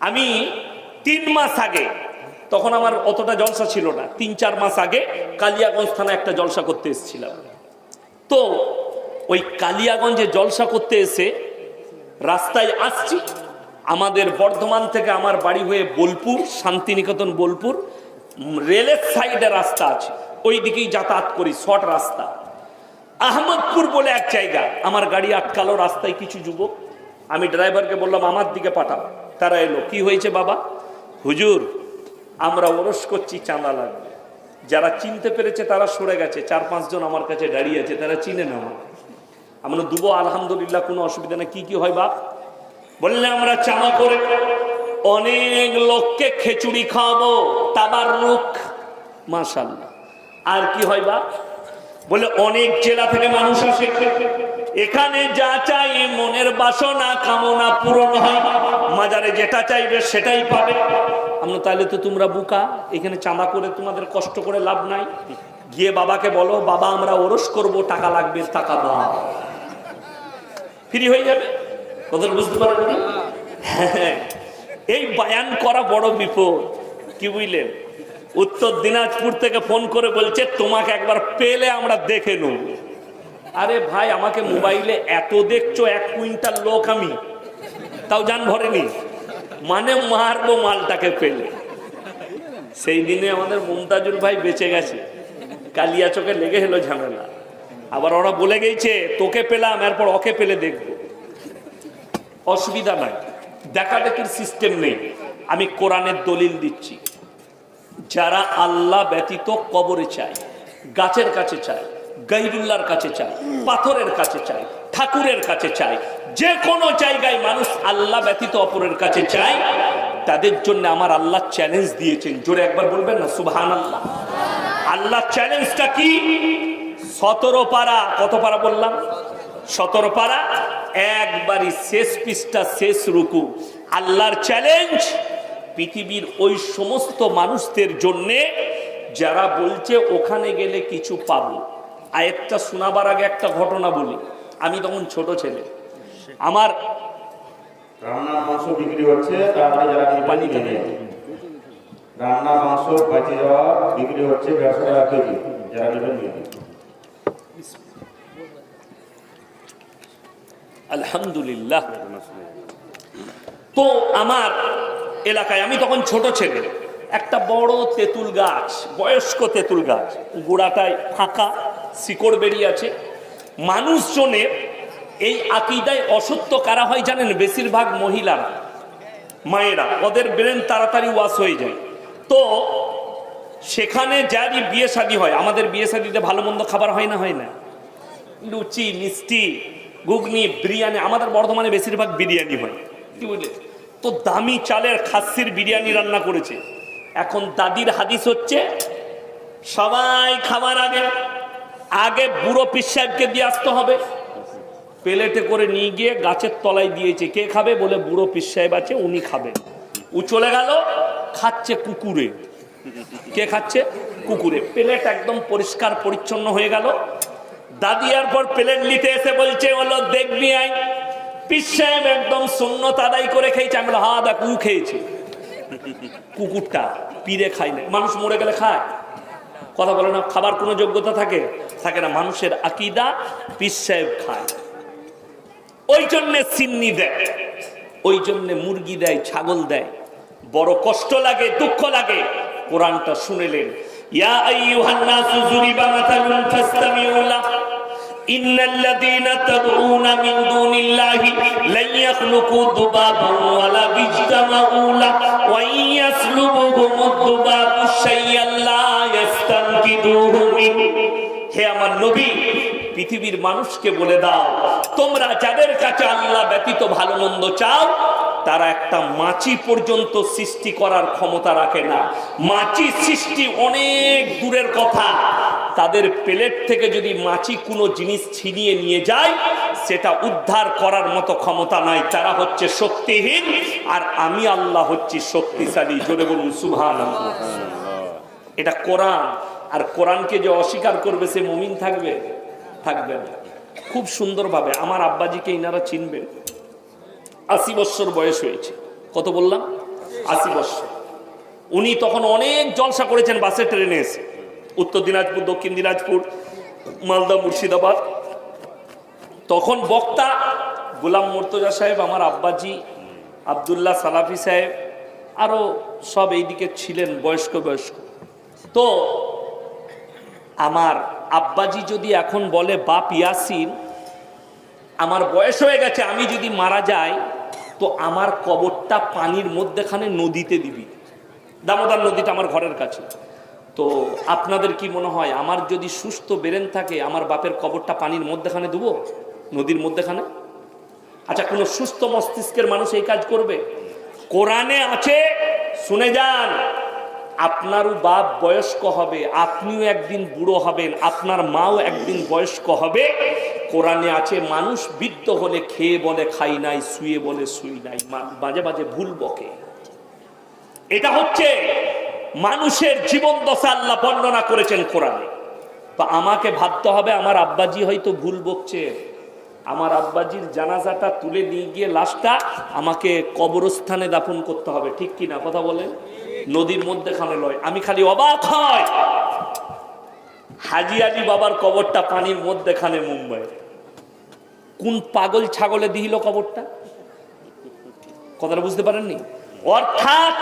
আমি তিন মাস আগে, তখন আমার অতটা জলসা ছিল না, তিন চার মাস আগে কালিয়াগঞ্জ থানায় একটা জলসা করতে এসেছিলাম। তো ওই কালিয়াগঞ্জে জলসা করতে এসে রাস্তায় আসছি। আমাদের বর্ধমান থেকে আমার বাড়ি হয়ে বোলপুর, শান্তিনিকেতন বোলপুর রেলের সাইডে রাস্তা আছে। ওই দিকেই যাতায়াত করি, শর্ট রাস্তা। আহমদপুর বলে এক জায়গা, আমার গাড়ি আটকালো, রাস্তায় কিছু যুবক। আমি ড্রাইভারকে বললাম, আমার দিকে পাঠাও। তারা এলো। কি হয়েছে বাবা? হুজুর, আমরা ওরস করছি, চাঁদা লাগবে। যারা চিনতে পেরেছে তারা সরে গেছে। চার পাঁচজন আমার কাছে দাঁড়িয়ে আছে, তারা চিনে না আমাকে। আমরা দুবো, আলহামদুলিল্লাহ, কোনো অসুবিধা নেই। কি কি হয় বাপ? বললে আমরা চামা করে অনেক লোককে খেচুড়ি খাওয়াবো তাবার রুখ মাশাল্লাহ আর কি হয় বা বলে অনেক জেলা থেকে মানুষ আসে। এখানে যা চাই মনের বাসনা কামনা পূরণ হয়। মাজারে যেটা চাইবে সেটাই পাবে। আমরা তাহলে তো তোমরা বুকা এখানে চাঁদা করে তোমাদের কষ্ট করে লাভ নাই। গিয়ে বাবাকে বলো বাবা আমরা ওরস করব টাকা লাগবে টাকা দাও। ফ্রি হয়ে যাবে? কথা বুঝতে পারবেন? হ্যাঁ, এই বায়ান করা বড় বিপদ। কি বুঝলেন? উত্তর দিনাজপুর থেকে ফোন করে বলছে তোমাকে একবার পেলে আমরা দেখে নেব। আরে ভাই, আমাকে মোবাইলে এত দেখছ, এক কুইন্টাল লোক আমি। তাও জান ভরেনি। মানে মারবো মালটাকে পেলে। সেই দিনে আমাদের মমতাজুল ভাই বেঁচে গেছে। কালিয়া চোখে লেগে হলো ঝামেলা। আবার ওরা বলে গেছে তোকে পেলাম, এরপর ওকে পেলে দেখব। অসুবিধা নাই। দেখাদেখির সিস্টেম নেই। আমি কোরআনের দলিল দিচ্ছি। যারা আল্লাহ ব্যতীত কবরে চায়, গাছের কাছে চায় গাইরুল্লাহর কাছে চায় পাথরের কাছে চায় ঠাকুরের কাছে চায় যে কোনো জায়গায় মানুষ আল্লাহ ব্যতীত অপরের কাছে চায়, তাদের জন্য আমার আল্লাহ চ্যালেঞ্জ দিয়েছেন। জোরে একবার বলবেন না সুবহান আল্লাহ আল্লাহ চ্যালেঞ্জটা কি? সতেরো পারা, কত পারা বললাম? সতেরো পারা, একবারই শেষ পৃষ্ঠা, শেষ রুকু। আল্লাহর চ্যালেঞ্জ পৃথিবীর ওই সমস্ত মানুষদের জন্যে, যারা বলছে ওখানে গেলে কিছু পাবো। আয়েরটা শোনাবার আগে একটা ঘটনা বলি। আমি তখন ছোট ছেলে। আমার রান্নার মাংস বিক্রি হচ্ছে তাড়াতাড়ি যারা নেবেন পানি নিয়ে খেতে নিন। রান্নার মাংস বেঁচে যাওয়া বিক্রি হচ্ছে দেড়শো টাকা কেজি যারা নেবেন আলহামদুলিল্লাহ। তো আমার এলাকায় আমি তখন ছোট ছেলে। একটা বড় তেঁতুল গাছ বয়স্ক তেঁতুল গাছ। গোড়াটায় ফাঁকা। শিকড় বেরিয়ে আছে। মানুষজনের এই আকিদায় অসত্য কারা হয় জানেন? বেশিরভাগ মহিলারা মায়েরা। ওদের ব্রেন তাড়াতাড়ি ওয়াশ হয়ে যায়। তো সেখানে যারই বিয়ে শাদী হয়, আমাদের বিয়ে শাদিতে ভালো মন্দ খাবার হয় না হয় না। লুচি, মিষ্টি, ঘুগনি, বিরিয়ানি, আমাদের বর্ধমানে বেশিরভাগ বিরিয়ানি হয়। কি বুঝলে তো দামি চালের খাসির বিরিয়ানি রান্না করেছে। এখন দাদির হাদিস হচ্ছে, সবাই খাবার আগে আগে বুড়ো পিস সাহেবকে দিয়ে আসতে হবে। প্লেটে করে নিয়ে গিয়ে গাছের তলায় দিয়েছে। কে খাবে? বলে বুড়ো পিস সাহেব আছে, উনি খাবে। ও চলে গেল, খাচ্ছে কুকুরে। কে খাচ্ছে? কুকুরে। প্লেট একদম পরিষ্কার, পরিচ্ছন্ন হয়ে গেল। আর পর প্লেট নিতে এসে বলছে হলো দেখবি আই পিস সাহেব একদম শূন্য তাদাই করে খেয়েছে। আমি হা দা কু খেয়েছে। কুকুরটা পিড়ে না। মানুষ মরে গেলে খায়। কথা বলে না, খাবার কোনো যোগ্যতা থাকে? থাকে না, মানুষের আকিদা পিস খায়। ওই জন্যে সিন্নি দেয়, ওই জন্যে মুরগি দেয়, ছাগল দেয়। বড় কষ্ট লাগে, দুঃখ লাগে। কোরআনটা শুনেলেন, ইয়া হে আমার নবী, পৃথিবীর মানুষকে বলে দাও, তোমরা যাদের কাছে আল্লাহ ব্যতীত ভালো মন্দ চাও, তারা একটা মাছি পর্যন্ত সৃষ্টি করার ক্ষমতা রাখে না। মাছি সৃষ্টি অনেক দূরের কথা। তাদের প্লেট থেকে যদি মাছি কোনো জিনিস ছিনিয়ে নিয়ে যায়, সেটা উদ্ধার করার মতো ক্ষমতা নাই। তারা হচ্ছে শক্তিহীন, আর আমি আল্লাহ হচ্ছি শক্তিশালী। জোরে বলুন সুভান এটা কোরআন। আর কোরআনকে যে অস্বীকার করবে, সে মুমিন থাকবে? থাকবে না। খুব সুন্দরভাবে আমার আব্বাজিকে ইনারা চিনবেন। আশি বৎসর বয়স হয়েছে। কত বললাম? আশি বৎসর উনি তখন অনেক জলসা করেছেন বাসে, ট্রেনে এসে। উত্তর দিনাজপুর, দক্ষিণ দিনাজপুর, মালদা, মুর্শিদাবাদ। তখন বক্তা গোলাম মুর্তজা সাহেব, আমার আব্বাজি, আবদুল্লাহ সালাফি সাহেব আরও সব এইদিকে ছিলেন বয়স্ক বয়স্ক। তো আমার আব্বাজি যদি এখন বলে, বাপ ইয়াসিন, আমার বয়স হয়ে গেছে, আমি যদি মারা যাই, তো আমার কবরটা পানির মধ্যেখানে নদীতে দিবি। দামোদর নদীটা আমার ঘরের কাছে। তো আপনাদের কি মনে হয়, আমার যদি সুস্থ বেরেন থাকে, আমার বাপের কবরটা পানির মধ্যেখানে দেবো, নদীর মধ্যেখানে? আচ্ছা কোনো সুস্থ মস্তিষ্কের মানুষ এই কাজ করবে? কোরআনে আছে, শুনে যান। আপনারও বাপ বয়স্ক হবে, আপনিও একদিন বুড়ো হবেন, আপনার মাও একদিন বয়স্ক হবে। কোরআনে আছে, মানুষ বৃদ্ধ হলে খেয়ে বলে খাই নাই, শুয়ে বলে শুই নাই মাঝে মাঝে ভুল বকে। এটা হচ্ছে মানুষের জীবন দশা আল্লাহ বর্ণনা করেছেন কোরআনে। বা আমাকে ভাবতে হবে, আমার আব্বাজি হয়তো ভুল বকছে। আমার আব্বাজির জানাজাটা তুলে নিয়ে গিয়ে লাশটা আমাকে কবরস্থানে দাফন করতে হবে, ঠিক কি না কথা বলেন? নদীর মধ্যে মধ্যেখানে লয়। আমি খালি অবাক হয় হাজি আলী বাবার কবরটা পানির মধ্যেখানে মুম্বাই। কোন পাগল ছাগলে দিল কবরটা? কথাটা বুঝতে পারেননি? অর্থাৎ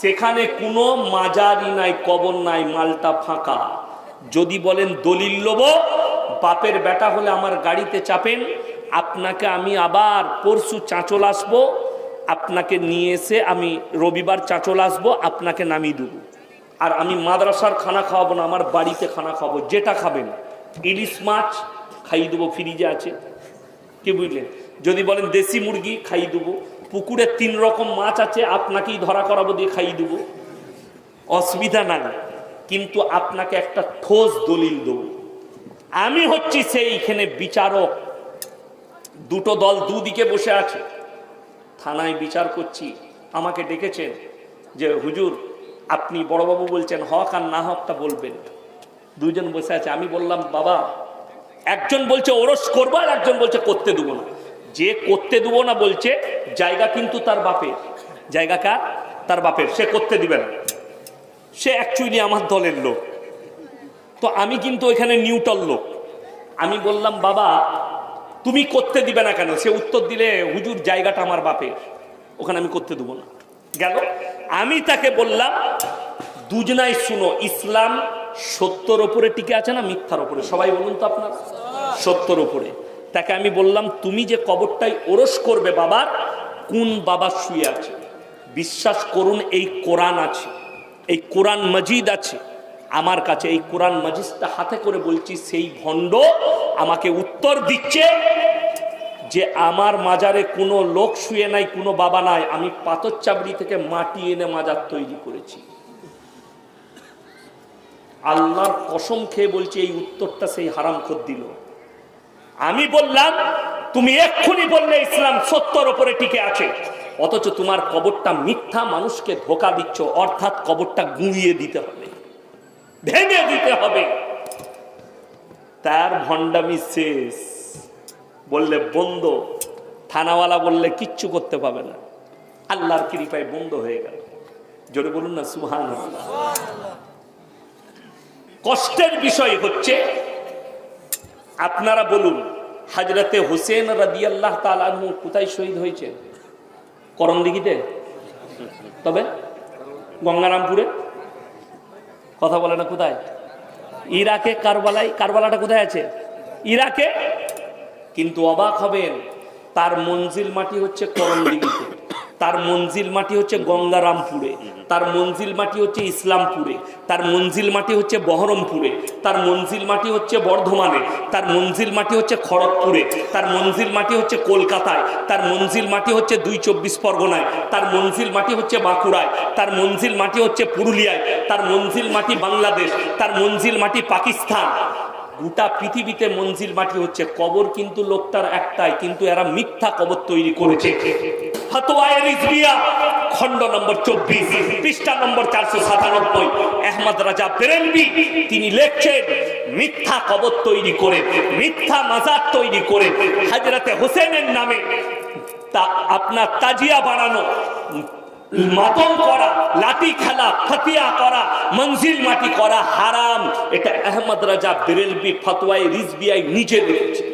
সেখানে কোনো মাজারি নাই, কবর নাই, মালটা ফাঁকা। যদি বলেন দলিল লোব, বাপের বেটা হলে আমার গাড়িতে চাপেন, আপনাকে আমি আবার পরশু চাঁচল আসব আপনাকে নিয়ে এসে আমি রবিবার চাঁচল আসব, আপনাকে নামিয়ে দেবো। আর আমি মাদ্রাসার খানা খাওয়াবো না, আমার বাড়িতে খানা খাওয়াবো, যেটা খাবেন। ইলিশ মাছ খাইয়ে দেবো, ফ্রিজে আছে। কি বুঝলেন? যদি বলেন দেশি মুরগি খাইয়ে দেবো, পুকুরে তিন রকম মাছ আছে, আপনাকেই ধরা করাবো, দিয়ে খাইয়ে দেবো। অসুবিধা নাই, কিন্তু আপনাকে একটা ঠোস দলিল দেবো। আমি হচ্ছি সেইখানে বিচারক। দুটো দল দুদিকে বসে আছে। থানায় বিচার করছি। আমাকে ডেকেছেন যে, হুজুর, আপনি বড়বাবু বলছেন, হক আর না হকটা বলবেন। দুজন বসে আছে। আমি বললাম, বাবা, একজন বলছে ওরস করব আর একজন বলছে করতে দেবো না। যে করতে দেবো না বলছে, জায়গা কিন্তু তার বাপের। জায়গা কার? তার বাপের। সে করতে দিবে না। সে অ্যাকচুয়ালি আমার দলের লোক। তো আমি কিন্তু ওইখানে নিউটল লোক। আমি বললাম, বাবা তুমি করতে দিবে না কেন? সে উত্তর দিলে, হুজুর, জায়গাটা আমার বাপের। ওখানে আমি করতে দেবো না। গেল। আমি তাকে বললাম, দুজনাই শুনো, ইসলাম সত্যর ওপরে টিকে আছে না মিথ্যার ওপরে? সবাই বলুন তো আপনার। সত্যর ওপরে। তাকে আমি বললাম, তুমি যে কবরটাই ওরস করবে বাবার কোন বাবা শুয়ে আছে? বিশ্বাস করুন, এই কোরআন আছে। এই কোরআন মজিদ আছে। আমার কাছে এই কোরআন মজিদটা হাতে করে বলছি, সেই ভণ্ড আমাকে উত্তর দিচ্ছে যে আমার মাজারে কোনো লোক শুয়ে নাই, কোনো বাবা নাই, আমি পাথর চাবড়ি থেকে মাটি এনে মাজার তৈরি করেছি। আল্লাহর কসম খেয়ে বলছি, এই উত্তরটা সেই হারাম খোদ দিল। আমি বললাম, তুমি এক্ষুনি বললে ইসলাম সত্যর ওপরে টিকে আছে, অথচ তোমার কবরটা মিথ্যা মানুষকে ধোকা দিচ্ছ, অর্থাৎ কবরটা গুঁড়িয়ে দিতে হবে। ভেঙে দিতে হবে। তার ভণ্ডামি শেষ। বললে, বন্ধ, থানাওয়ালা বললে কিচ্ছু করতে পাবে না। আল্লাহর কৃপায় বন্ধ হয়ে গেল। জোরে বলুন না সুহান কষ্টের বিষয় হচ্ছে, আপনারা বলুন, হাজরতে হোসেন রাদি আল্লাহ তালু কোথায় শহীদ হয়েছে করণদিঘিতে তবে? গঙ্গারামপুরে? কথা বলে না কোথায়? ইরাকে কারবালাই কারবালাটা কোথায় আছে? ইরাকে? কিন্তু অবাক হবেন, তার মঞ্জিল মাটি হচ্ছে করণদিঘিতে, তার মঞ্জিল মাটি হচ্ছে গঙ্গারামপুরে, তার মঞ্জিল মাটি হচ্ছে ইসলামপুরে, তার মঞ্জিল মাটি হচ্ছে বহরমপুরে তার মঞ্জিল মাটি হচ্ছে বর্ধমানে, তার মঞ্জিল মাটি হচ্ছে খড়গপুরে, তার মঞ্জিল মাটি হচ্ছে কলকাতায়, তার মঞ্জিল মাটি হচ্ছে দুই চব্বিশ পরগনায়, তার মঞ্জিল মাটি হচ্ছে বাঁকুড়ায়, তার মঞ্জিল মাটি হচ্ছে পুরুলিয়ায়, তার মঞ্জিল মাটি বাংলাদেশ, তার মঞ্জিল মাটি পাকিস্তান। গোটা পৃথিবীতে মঞ্জিল মাটি হচ্ছে কবর কিন্তু লোকটার একটাই কিন্তু এরা মিথ্যা কবর তৈরি করেছে। রিজভিয়া, নম্বর চব্বিশ পৃষ্ঠা নম্বর চারশো সাতানব্বই আহমদ রাজা বেরেলবি তিনি লেখছেন মিথ্যা কবর তৈরি করে মিথ্যা মাজার তৈরি করে হাজরাতে হোসেনের নামে তা আপনার তাজিয়া বানানো মাতম করা, লাঠি খেলা, ফাতিয়া করা, মঞ্জিল মাটি করা হারাম। এটা আহমদ রাজা বেরেলবি ফতোয়াই রিজবিআই নিজে লিখেছে।